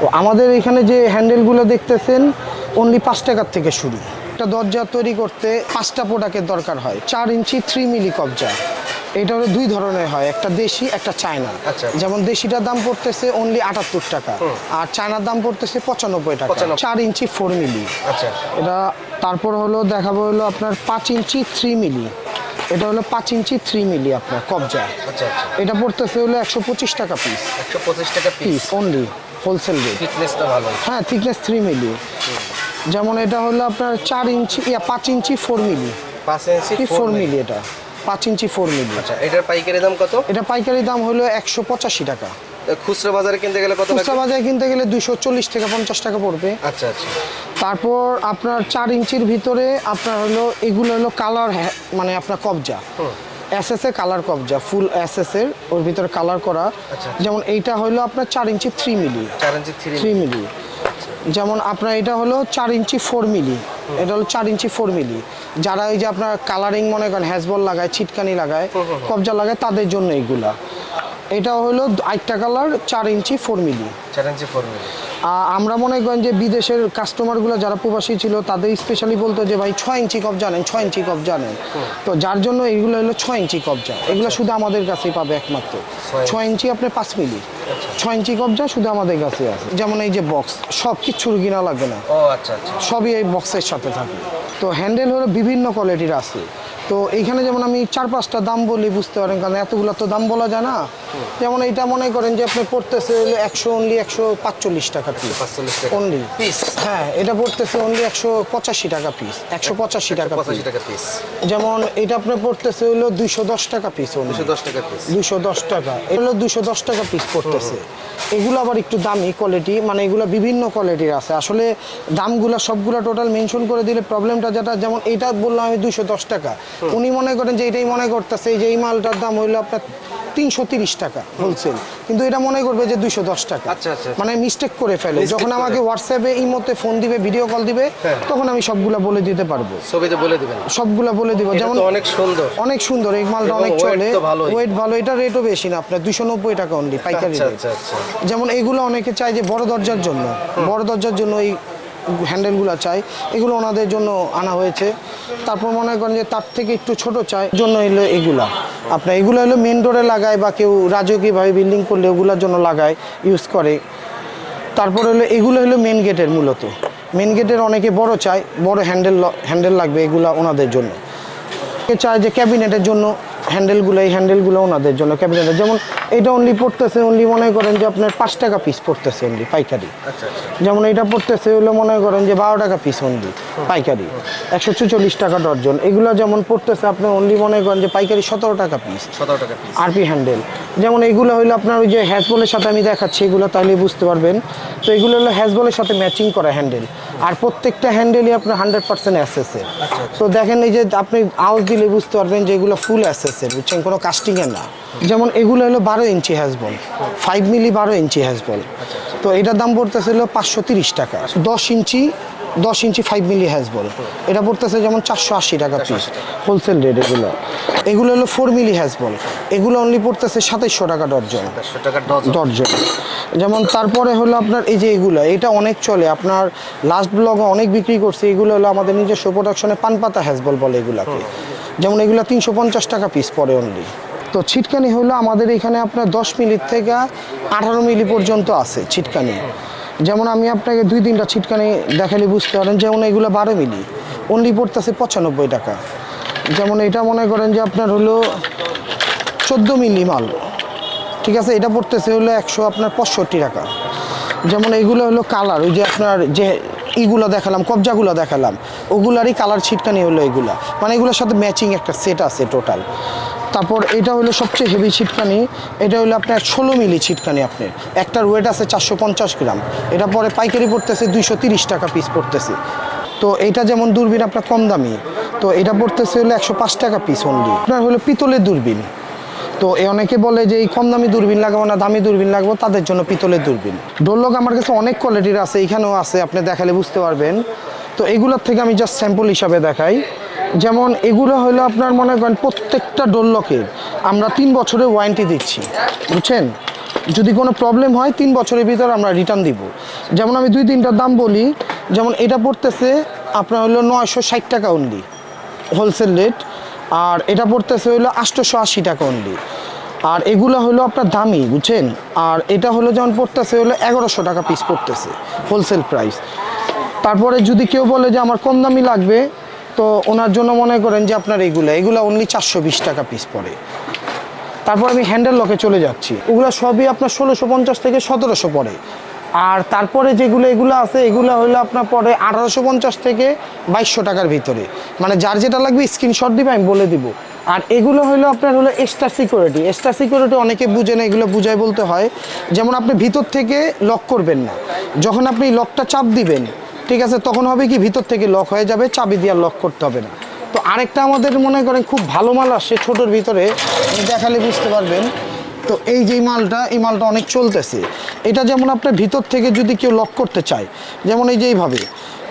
তো আমাদের এখানে যে হ্যান্ডেলগুলো দেখতেছেন অনলি পাঁচ টাকার থেকে শুরু। একটা দরজা তৈরি করতে পাঁচটা প্রোডাক্টের দরকার হয়। চার ইঞ্চি থ্রি মিলি কবজা এটা হলো দুই ধরনের হয় একটা দেশি একটা চায়না। আচ্ছা। যেমন দেশিটার দাম পড়তেছে অনলি আটাত্তর টাকা আর চায়নার দাম পড়তেছে পঁচানব্বই টাকা। চার ইঞ্চি ফোর মিলি আচ্ছা। এটা তারপর হলো দেখাবো হলো আপনার পাঁচ ইঞ্চি থ্রি মিলি এটা হলো পাঁচ ইঞ্চি থ্রি মিলি আপনার কবজা। আচ্ছা আচ্ছা। এটা পড়তেছে হলো একশো পঁচিশ টাকা পিস একশো পঁচিশ টাকা পিস অনলি হোলসেল রেট ভালো। হ্যাঁ থিকনেস থ্রি মিলি যেমন এটা হলো আপনার চার ইঞ্চি ইয়া পাঁচ ইঞ্চি ফোর মিলি পাঁচ ইঞ্চি ফোর মিলি এটা। পাঁচ ইঞ্চি ফোর মিলি আচ্ছা এটার পাইকারি দাম কত? এটা পাইকারি দাম হলো একশো পঁচাশি টাকা। খুচরা বাজারে কিনতে গেলে কত খুচরা বাজারে কিনতে গেলে দুশো চল্লিশ থেকে পঞ্চাশ টাকা পড়বে। আচ্ছা আচ্ছা। তারপর আপনার চার ইঞ্চির ভিতরে আপনার হলো এগুলো হলো কালার মানে আপনার কবজা। এস এস এ কালার কবজা ফুল এস এস এর ওর ভিতরে কালার করা। আচ্ছা। যেমন এইটা হলো আপনার চার ইঞ্চি থ্রি মিলি। চার ইঞ্চি থ্রি মিলি। যেমন আপনার এটা হলো চার ইঞ্চি ফোর মিলি। এটা হলো চার ইঞ্চি ফোর মিলি। যারা ওই যে আপনার কালারিং মনে করেন হ্যাজবল লাগায় ছিটকানি লাগায় কবজা লাগায় তাদের জন্য এইগুলা এটা হলো আরেকটা কালার চার ইঞ্চি ফোর মিলি চার ইঞ্চি ফোর মিলি আমরা মনে করেন যে বিদেশের কাস্টমারগুলো যারা প্রবাসী ছিল তাদের স্পেশালি বলতো যে ভাই ছয় ইঞ্চি কব জানেন ছয় ইঞ্চি কব জানেন। তো যার জন্য এগুলো হলো ছয় ইঞ্চি কবজা এগুলো শুধু আমাদের কাছেই পাবে একমাত্র। ছয় ইঞ্চি। আপনার পাঁচ মিলি ছয় ইঞ্চি কবজা শুধু আমাদের কাছে আছে। যেমন এই যে বক্স সব কিচ্ছুর কিনা লাগবে না। আচ্ছা আচ্ছা। সবই এই বক্সের সাথে থাকে। তো হ্যান্ডেল হলো বিভিন্ন কোয়ালিটির আছে। তো এইখানে যেমন আমি চার পাঁচটা দাম বলি বুঝতে পারেন কারণ এতগুলো তো দাম বলা যায় না। যেমন এইটা মনে করেন যে আপনি পড়তেছে একশো অনলি একশো পাঁচচল্লিশ টাকা পিস অনলি পিস হ্যাঁ এটা পড়তেছে অনলি একশো পঁচাশি টাকা পিস একশো পঁচাশি টাকা টাকা পিস যেমন এটা আপনার পড়তেছে হলো দুইশো দশ টাকা পিস দুশো দশ টাকা পিস দুশো দশ টাকা। এগুলো দুশো দশ টাকা পিস পড়তেছে। এগুলো আবার একটু দামি কোয়ালিটি মানে এগুলো বিভিন্ন কোয়ালিটির আছে। আসলে দামগুলো সবগুলো টোটাল মেনশন করে দিলে প্রবলেমটা যেটা যেমন এটা বললাম আমি দুশো দশ টাকা। উনি মনে করেন যে এটাই মনে করতেছে এই যে এই মালটার দাম হইল আপনার তিনশো তিরিশ টাকা হোলসেল কিন্তু এটা মনে করবে যে দুশো দশ টাকা। আচ্ছা, আচ্ছা। মানে মিস্টেক করে ফেলে। যখন আমাকে হোয়াটসঅ্যাপে এই মতে ফোন দিবে ভিডিও কল দিবে হ্যাঁ। তখন আমি সবগুলা বলে দিতে পারব। ছবিতে বলে দিবেন। সবগুলা বলে দিব। যেমন অনেক সুন্দর। অনেক সুন্দর। এই মালটা অনেক চলে। ওয়েট ভালো। এটা রেটও বেশি না আপনার দুশো নব্বই টাকা অনলি পাইকারি আচ্ছা। আচ্ছা আচ্ছা। যেমন এইগুলো অনেকে চায় যে বড় দরজার জন্য। বড় দরজার জন্য এই হ্যান্ডেলগুলো চাই, এগুলো ওনাদের জন্য আনা হয়েছে। তারপর মনে করেন যে তার থেকে একটু ছোট চাই, জন্য এলো এগুলা। আপনার এগুলো হলো মেন ডোরে লাগায় বা কেউ রাজকীয়ভাবে বিল্ডিং করলে ওগুলোর জন্য লাগায় ইউজ করে। তারপর হলো এগুলো হলো মেন গেটের মূলত। মেন গেটের অনেকে বড় চায়, বড় হ্যান্ডেল হ্যান্ডেল লাগবে এগুলা ওনাদের জন্য। চায় যে ক্যাবিনেটের জন্য। হ্যান্ডেলগুলো এই হ্যান্ডেলগুলো ওনাদের জন্য ক্যাবিনেটের যেমন এটা অনলি পড়তেছে অনলি মনে করেন যে আপনার পাঁচ টাকা পিস পড়তেছে অনলি পাইকারি। আচ্ছা আচ্ছা। যেমন এটা পড়তেছে হলো মনে করেন যে বারো টাকা পিস অনলি পাইকারি। একশো চুচল্লিশ টাকা ডর্জন এগুলো যেমন পড়তেছে আপনার অনলি মনে করেন যে পাইকারি সতেরো টাকা পিস সতেরো টাকা পিস আরপি হ্যান্ডেল যেমন এইগুলো হলো আপনার ওই যে হ্যাজবলের সাথে আমি দেখাচ্ছি এগুলো তাহলে বুঝতে পারবেন। তো এগুলো হলো হ্যাজবলের সাথে ম্যাচিং করা হ্যান্ডেল আর প্রত্যেকটা হ্যান্ডেলই আপনার হান্ড্রেড পার্সেন্ট অ্যাসেসের তো দেখেন এই যে আপনি আউস দিলে বুঝতে পারবেন যে এগুলো ফুল অ্যাসেসের বুঝছেন? কোনো কাস্টিংয়ের না। যেমন এগুলো হলো বারো ইঞ্চি হ্যাসবল ফাইভ মিলি বারো ইঞ্চি হ্যাসবল তো এটার দাম পড়তেছিল পাঁচশো তিরিশ টাকা। দশ ইঞ্চি দশ ইঞ্চি ফাইভ মিলি হ্যাজ হ্যাজবল এটা পড়তেছে যেমন চারশো আশি টাকা পিস হোলসেল রেট এগুলো। এগুলো হলো ফোর মিলি হ্যাজবল এগুলো অনলি পড়তেছে সাতাইশশো টাকা ডর্জন ডর্জন যেমন তারপরে হলো আপনার এই যে এগুলো এটা অনেক চলে। আপনার লাস্ট ব্লগে অনেক বিক্রি করছে। এগুলো হলো আমাদের নিজস্ব প্রোডাকশনে পানপাতা হ্যাজবল বলে এগুলাকে। যেমন এগুলো তিনশো পঞ্চাশ টাকা পিস পড়ে অনলি তো ছিটকানি হলো আমাদের এখানে আপনার দশ মিনিট থেকে আঠারো মিলি পর্যন্ত আছে ছিটকানি। যেমন আমি আপনাকে দুই তিনটা ছিটকানি দেখালে বুঝতে পারেন, যেমন এগুলো বারো মিলি। অনলি পড়তেছে পঁচানব্বই টাকা। যেমন এটা মনে করেন যে আপনার হলো চোদ্দ মিলি মাল। ঠিক আছে, এটা পড়তেছে হলো একশো আপনার পঁয়ষট্টি টাকা। যেমন এইগুলো হলো কালার, ওই যে আপনার যে ইগুলো দেখালাম, কবজাগুলো দেখালাম, ওগুলারই কালার ছিটকানি হলো এগুলা। মানে এগুলোর সাথে ম্যাচিং একটা সেট আছে টোটাল তারপর এটা হলো সবচেয়ে হেভি ছিটকানি। এটা হলো আপনার ষোলো মিলি ছিটকানি আপনার। একটার ওয়েট আছে চারশো পঞ্চাশ গ্রাম। এটা পরে পাইকারি পড়তেছে দুইশো তিরিশ টাকা পিস পড়তেছে। তো এটা যেমন দূরবীন, আপনার কম দামি। তো এটা পড়তেছে হলো একশো পাঁচ টাকা পিস অনলি আপনার হলো পিতলের দূরবীন। তো এ অনেকে বলে যে, এই কম দামি দূরবীন লাগাবো না, দামি দূরবীন লাগবো, তাদের জন্য পিতলের দূরবীন। ডোলক আমার কাছে অনেক কোয়ালিটির আছে, এখানেও আছে, আপনি দেখালে বুঝতে পারবেন। তো এগুলোর থেকে আমি জাস্ট স্যাম্পল হিসাবে দেখাই। যেমন এগুলো হলো আপনার মনে করেন প্রত্যেকটা ডোলকের আমরা তিন বছরের ওয়ারেন্টি দিচ্ছি, বুঝছেন? যদি কোনো প্রবলেম হয়, তিন বছরের ভিতর আমরা রিটার্ন দিব। যেমন আমি দুই তিনটার দাম বলি, যেমন এটা পড়তেছে আপনার হলো নয়শো ষাট টাকা অনলি হোলসেল রেট আর এটা পড়তেছে হলো আটশোশো আশি টাকা অনলি আর এগুলো হলো আপনার দামি, বুঝছেন? আর এটা হলো যেমন পড়তেছে হলো এগারোশো টাকা পিস পড়তেছে হোলসেল প্রাইস তারপরে যদি কেউ বলে যে আমার কম দামি লাগবে তো ওনার জন্য মনে করেন যে আপনার এগুলো এগুলো অনলি চারশো বিশ টাকা পিস পড়ে। তারপর আমি হ্যান্ডেল লকে চলে যাচ্ছি। ওগুলো সবই আপনার ষোলোশো পঞ্চাশ থেকে সতেরোশো পড়ে। আর তারপরে যেগুলো, এগুলো আছে, এগুলো হলো আপনার পরে আঠারোশো পঞ্চাশ থেকে বাইশশো টাকার ভিতরে। মানে যার যেটা লাগবে স্ক্রিনশট দিবে, আমি বলে দিব। আর এগুলো হলো আপনার হলো এক্সট্রা সিকিউরিটি এক্সট্রা সিকিউরিটি অনেকে বুঝে না, এগুলো বুঝাই বলতে হয়। যেমন আপনি ভিতর থেকে লক করবেন না। যখন আপনি লকটা চাপ দিবেন ঠিক আছে, তখন হবে কি ভিতর থেকে লক হয়ে যাবে, চাবি দিয়ে লক করতে হবে না। তো আরেকটা আমাদের মনে করেন খুব ভালো মাল আসছে ছোটোর ভিতরে দেখালে বুঝতে পারবেন। তো এই যে মালটা, এই মালটা অনেক চলতেছে। এটা যেমন আপনার ভিতর থেকে যদি কেউ লক করতে চায়, যেমন এই যে এইভাবে,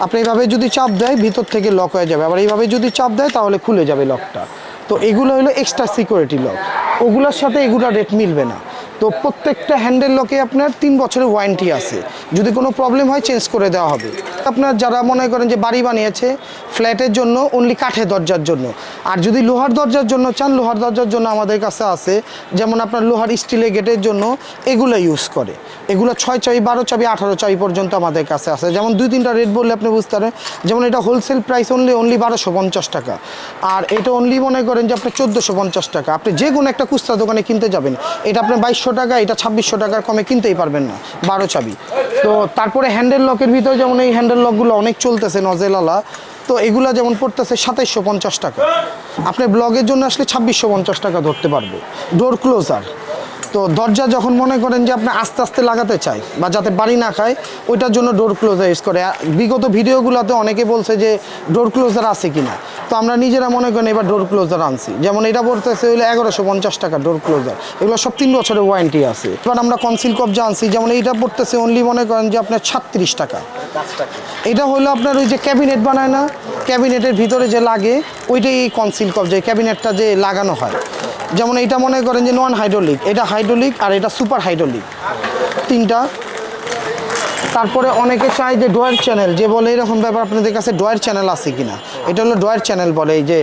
আপনি এইভাবে যদি চাপ দেয়, ভিতর থেকে লক হয়ে যাবে। আবার এইভাবে যদি চাপ দেয়, তাহলে খুলে যাবে লকটা তো এগুলো হলো এক্সট্রা সিকিউরিটি লক ওগুলোর সাথে এগুলোর রেট মিলবে না। তো প্রত্যেকটা হ্যান্ডেল লকে আপনার তিন বছরের ওয়ারেন্টি আছে। যদি কোনো প্রবলেম হয় চেঞ্জ করে দেওয়া হবে। আপনার যারা মনে করেন যে বাড়ি বানিয়েছে, ফ্ল্যাটের জন্য অনলি কাঠের দরজার জন্য। আর যদি লোহার দরজার জন্য চান, লোহার দরজার জন্য আমাদের কাছে আছে, যেমন আপনার লোহার স্টিলের গেটের জন্য এগুলো ইউজ করে। এগুলো ছয় চাবি, বারো চাবি, আঠারো চাবি পর্যন্ত আমাদের কাছে আছে। যেমন দুই, তিনটা রেট বললে আপনি বুঝতে পারেন। যেমন এটা হোলসেল প্রাইস অনলি অনলি বারোশো পঞ্চাশ টাকা। আর এটা অনলি মনে করেন যে আপনি চোদ্দোশো পঞ্চাশ টাকা। আপনি যে কোনো একটা কুস্তা দোকানে কিনতে যাবেন। এটা আপনি বাইশশো টাকা, এটা ছাব্বিশশো টাকার কমে কিনতেই পারবেন না, বারো চাবি। তো তারপরে হ্যান্ডেল লকের ভিতরে যেমন এই হ্যান্ডেল লকগুলো অনেক চলতেছে নজেলালা। তো এগুলা যেমন পড়তেছে সাতাইশশো পঞ্চাশ টাকা। আপনি ব্লগের জন্য আসলে ছাব্বিশশো পঞ্চাশ টাকা ধরতে পারব। ডোর ক্লোজার তো দরজা যখন মনে করেন যে আপনি আস্তে আস্তে লাগাতে চাই বা যাতে বাড়ি না খায়, ওইটার জন্য ডোর ক্লোজার ইউজ করে। বিগত ভিডিওগুলোতে অনেকে বলছে যে ডোর ক্লোজার আছে কিনা। তো আমরা নিজেরা মনে করেন এবার ডোর ক্লোজার আনছি। যেমন এটা পড়তেছে হইলে এগারোশো পঞ্চাশ টাকা ডোর ক্লোজার এগুলো সব তিন বছরের ওয়ারেন্টি আছে। এবার আমরা কনসিল কবজা আনছি, যেমন এইটা পড়তেছে অনলি মনে করেন যে আপনার ছাত্রিশ টাকা। এটা হলো আপনার ওই যে ক্যাবিনেট বানায় না ক্যাবিনেটের ভিতরে যে লাগে, ওইটাই এই কনসিল কবজা ক্যাবিনেটটা যে লাগানো হয়। যেমন এটা মনে করেন যে নন হাইড্রোলিক এটা হাইড্রোলিক আর এটা সুপার হাইড্রোলিক তিনটা। তারপরে অনেকে চায় যে ডোয়ার চ্যানেল যে বলে এরকম ব্যাপার আপনাদের কাছে ডোয়ার চ্যানেল আছে কিনা। এটা হলো ডোয়ার চ্যানেল বলে, এই যে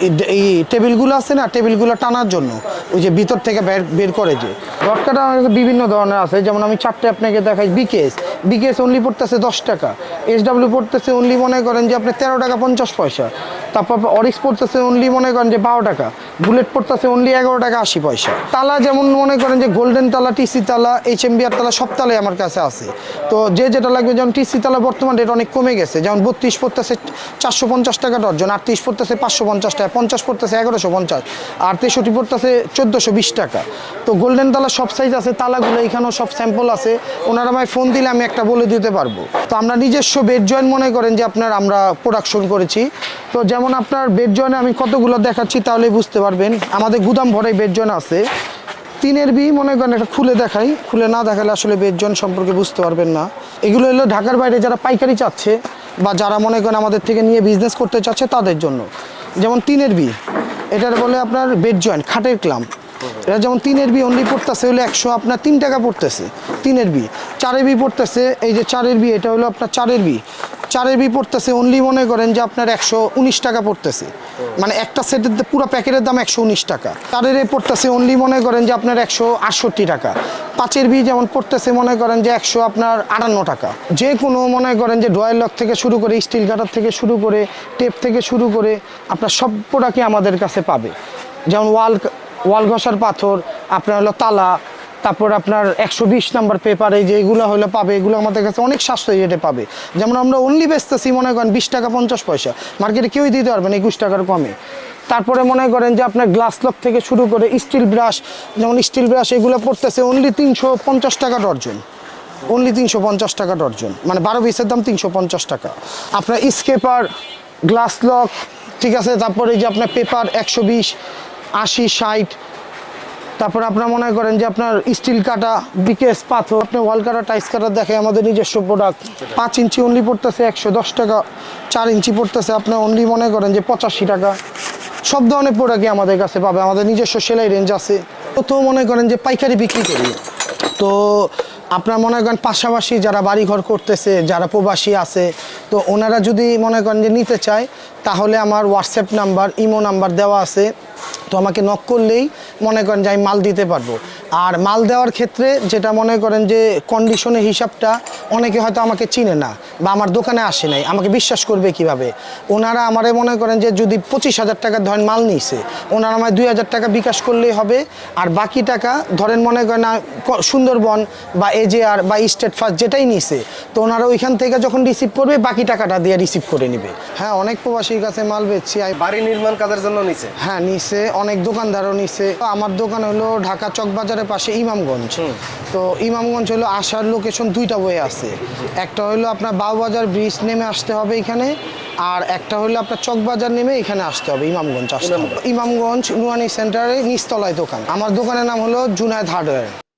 এই- টেবিলগুলো আছে না, টেবিলগুলো টানার জন্য। ওই যে ভিতর থেকে বের বের করে যে। রডকাটা আমার কাছে বিভিন্ন ধরনের আছে, যেমন আমি চারটে আপনাকে দেখাই বিকেএস বিকেএস অনলি পড়তেছে দশ টাকা। এস ডাব্লিউ পড়তেছে অনলি মনে করেন যে আপনি তেরো টাকা পঞ্চাশ পয়সা। তারপর অরিক্স পড়তেছে অনলি মনে করেন যে বারো টাকা। বুলেট পড়তেছে অনলি এগারো টাকা আশি পয়সা। তালা যেমন মনে করেন যে গোল্ডেন তালা টিসি তালা এইচ এম বিআর তালা, সব তালাই আমার কাছে আছে। তো যে যেটা লাগবে, যেমন টিসি তালা বর্তমান রেট অনেক কমে গেছে। যেমন বত্রিশ পড়তেছে চারশো পঞ্চাশ টাকা ডর্জন আটত্রিশ পড়তেছে পাঁচশো পঞ্চাশ টাকা পঞ্চাশ পড়তেছে এগারোশো পঞ্চাশ, আর তেষট্টি পড়তেছে চোদ্দোশো বিশ টাকা। তো গোল্ডেন তালা সব সাইজ আছে, তালাগুলো এখানেও সব স্যাম্পল আছে। ওনারা আমায় ফোন দিলে আমি একটা বলে দিতে পারব। তো আমরা নিজস্ব বেড জয়েন মনে করেন যে আপনার আমরা প্রোডাকশন করেছি। তো যেমন আপনার বেড জয়েন্টে আমি কতগুলো দেখাচ্ছি তাহলে বুঝতে পারবেন। আমাদের গুদাম ভরাই বেড জয়েন্ট আছে। তিনের বি মনে করেন একটা খুলে দেখাই। খুলে না দেখালে আসলে বেডজন সম্পর্কে বুঝতে পারবেন না। এগুলো হলো ঢাকার বাইরে যারা পাইকারি চাচ্ছে বা যারা মনে করেন আমাদের থেকে নিয়ে বিজনেস করতে চাচ্ছে তাদের জন্য। যেমন তিনের বি, এটার বলে আপনার বেড জয়েন্ট, খাটের ক্লাম এটা যেমন তিনের বি অনলি পড়তেছে হলো একশো, আপনার তিন টাকা পড়তেছে তিনের বি। চারের বি পড়তেছে, এই যে চারের বি, এটা হলো আপনার চারের বি। চারের বি পড়তেছে অনলি মনে করেন যে আপনার একশো উনিশ টাকা পড়তেছে। মানে একটা সেটের পুরো প্যাকেটের দাম একশো উনিশ টাকা। চারের এ পড়তেছে অনলি মনে করেন যে আপনার একশো আটষট্টি টাকা। পাঁচের বি যেমন পড়তেছে, মনে করেন যে একশো আপনার আটান্ন টাকা। যে কোনো মনে করেন যে ড্রয়ার লক থেকে শুরু করে স্টিল কাটার থেকে শুরু করে টেপ থেকে শুরু করে, আপনার সব প্রোডাক্টই আমাদের কাছে পাবে। যেমন ওয়াল ওয়াল ঘষার পাথর, আপনার হলো তালা তারপর আপনার একশো বিশ নাম্বার পেপার এই যে এগুলো হলে পাবে, এগুলো আমাদের কাছে অনেক সাশ্রয়ী রেটে পাবে। যেমন আমরা অনলি বেচতেছি, মনে করেন বিশ টাকা পঞ্চাশ পয়সা। মার্কেটে কেউই দিতে পারবেন একুশ টাকার কমে। তারপরে মনে করেন যে আপনার গ্লাস লক থেকে শুরু করে স্টিল ব্রাশ যেমন স্টিল ব্রাশ এগুলো পড়তেছে অনলি তিনশো পঞ্চাশ টাকা ডর্জন অনলি তিনশো পঞ্চাশ টাকা ডর্জন মানে বারো পিসের দাম তিনশো পঞ্চাশ টাকা। আপনার স্কেপার গ্লাস লক ঠিক আছে? তারপরে যে আপনার পেপার একশো বিশ, আশি, ষাট তারপর আপনার মনে করেন যে আপনার স্টিল কাটা বিকেস পাথর, আপনি ওয়াল কাটা টাইস কাটা দেখে আমাদের নিজস্ব প্রোডাক্ট পাঁচ ইঞ্চি অনলি পড়তেছে একশো দশ টাকা, চার ইঞ্চি পড়তেছে আপনার অনলি মনে করেন যে পঁচাশি টাকা। সব ধরনের প্রোডাক্টই আমাদের কাছে পাবে, আমাদের নিজস্ব সেলাই রেঞ্জ আছে। তো মনে করেন যে পাইকারি বিক্রি করি। তো আপনার মনে করেন পাশাপাশি যারা বাড়িঘর করতেছে, যারা প্রবাসী আছে, তো ওনারা যদি মনে করেন যে নিতে চায়, তাহলে আমার হোয়াটসঅ্যাপ নাম্বার ইমো নাম্বার দেওয়া আছে। তো আমাকে নক করলেই মনে করেন যে আমি মাল দিতে পারব। আর মাল দেওয়ার ক্ষেত্রে যেটা মনে করেন যে কন্ডিশনের হিসাবটা অনেকে হয়তো আমাকে চিনে না। বা আমার দোকানে আসে নাই আমাকে বিশ্বাস করবে কীভাবে? ওনারা আমারে মনে করেন যে যদি পঁচিশ হাজার টাকা ধরেন মাল নিয়েছে ওনারা আমায় দুই হাজার টাকা বিকাশ করলেই হবে আর বাকি টাকা ধরেন মনে করেন সুন্দরবন বা এজেআর বা স্টেট ফার্স্ট যেটাই নিছে তো ওনারা ওইখান থেকে যখন রিসিভ করবে বাকি টাকাটা দিয়ে রিসিভ করে নিবে। হ্যাঁ অনেক প্রবাসীর কাছে মাল বেচছি বাড়ি নির্মাণ কাজের জন্য নিছে? হ্যাঁ নিছে অনেক দোকানদারও নিছে। আমার দোকান হলো ঢাকা চকবাজারের পাশে ইমামগঞ্জ। তো ইমামগঞ্জ হলো আসার লোকেশন দুইটা বয়ে আছে। একটা হলো আপনার বাউবাজার ব্রিজ নেমে আসতে হবে এখানে। আর একটা হলো আপনার চকবাজার নেমে এখানে আসতে হবে ইমামগঞ্জ আসতে হবে। ইমামগঞ্জ। নুয়ানি সেন্টারে নিচতলায় দোকান। আমার দোকানের নাম হলো জুনায়দ হার্ডওয়্যার।